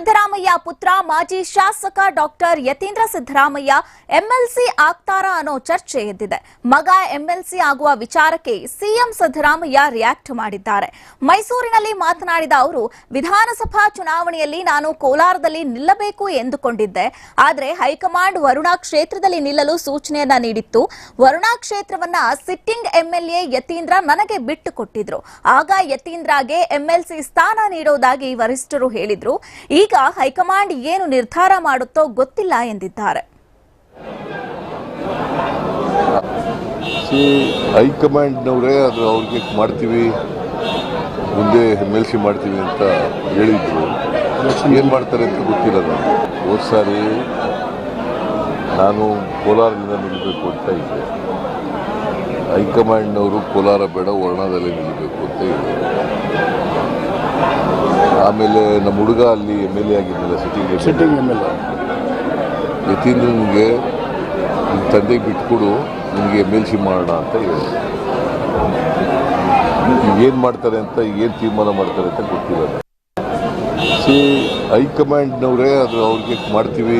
дирами, ಸಿದ್ದರಾಮಯ್ಯ ಪುತ್ರ, ಮಾಜಿ ಶಾಸಕ ಡಾಕ್ಟರ್ ಯತೀಂದ್ರ ಸಿದ್ದರಾಮಯ್ಯ ಎಂಎಲ್ಸಿ ಆಗ್ತಾರಾ ಅನ್ನೋ ಚರ್ಚೆ ಎದ್ದಿದೆ. ಮಗ ಎಂಎಲ್ಸಿ ಆಗುವ ವಿಚಾರಕ್ಕೆ ಸಿಎಂ ಸಿದ್ದರಾಮಯ್ಯ ರಿಯಾಕ್ಟ್ ಮಾಡಿದ್ದಾರೆ. ಮೈಸೂರಿನಲ್ಲಿ ಮಾತನಾಡಿದ ಅವರು, ವಿಧಾನಸಭಾ ಚುನಾವಣೆಯಲ್ಲಿ ನಾನು ಕೋಲಾರದಲ್ಲಿ ನಿಲ್ಲಬೇಕು ಎಂದುಕೊಂಡಿದ್ದೆ. ಆದರೆ ಹೈಕಮಾಂಡ್ ವರುಣಾ ಕ್ಷೇತ್ರದಲ್ಲಿ ನಿಲ್ಲಲು ಸೂಚನೆಯನ್ನ ನೀಡಿತ್ತು. ವರುಣಾ ಕ್ಷೇತ್ರವನ್ನ ಸಿಟ್ಟಿಂಗ್ ಎಂಎಲ್ಎ ಯತೀಂದ್ರ ನನಗೆ ಬಿಟ್ಟು ಕೊಟ್ಟಿದ್ರು. ಆಗ ಯತೀಂದ್ರಗೆ ಎಂಎಲ್ಸಿ ಸ್ಥಾನ ನೀಡೋದಾಗಿ ವರಿಷ್ಠರು ಹೇಳಿದ್ರು. ಈಗ ಹೈಕಮಾಂಡ್ ಏನು ನಿರ್ಧಾರ ಮಾಡುತ್ತೋ ಗೊತ್ತಿಲ್ಲ ಎಂದಿದ್ದಾರೆ. ಹೈಕಮಾಂಡ್ನವರೇ ಅದು ಅವ್ರಿಗೆ ಮಾಡ್ತೀವಿ, ಮುಂದೆ ಎಂ ಎಲ್ ಸಿ ಮಾಡ್ತೀವಿ ಅಂತ ಹೇಳಿದ್ರು. ಏನು ಮಾಡ್ತಾರೆ ಅಂತ ಗೊತ್ತಿಲ್ಲ ನಾನು ಹೋದ ಸಾರಿ ನಾನು ಕೋಲಾರದಿಂದ ನಿಲ್ಲಬೇಕು ಅಂತ ಇದ್ದೆ. ಹೈಕಮಾಂಡ್ನವರು ಕೋಲಾರ ಬೇಡ ವರ್ಣದಲ್ಲಿ ನಿಲ್ಲಬೇಕು ಅಂತ ಹೇಳಿದ್ರು ಆಮೇಲೆ ನಮ್ಮ ಹುಡುಗ ಅಲ್ಲಿ ಎಂ ಎಲ್ ಎ ಆಗಿದ್ದಲ್ಲ ಸಿಟ್ಟಿಂಗ್ ಸಿಟ್ಟಿಂಗ್ ಎಂ ಎಲ್ ಯತೀಂದ್ರನಿಗೆ ನಿಮ್ಮ ತಂದೆಗೆ ಬಿಟ್ಕೊಡು ನಿಮಗೆ ಎಂ ಎಲ್ ಸಿ ಮಾಡೋಣ ಅಂತ ಹೇಳಿದ್ರು ಏನು ಮಾಡ್ತಾರೆ ಅಂತ ಏನು ತೀರ್ಮಾನ ಮಾಡ್ತಾರೆ ಅಂತ ಗೊತ್ತಿಲ್ಲ. ಸಿ ಹೈಕಮಾಂಡ್ನವರೇ ಅದು ಅವ್ರಿಗೆ ಮಾಡ್ತೀವಿ.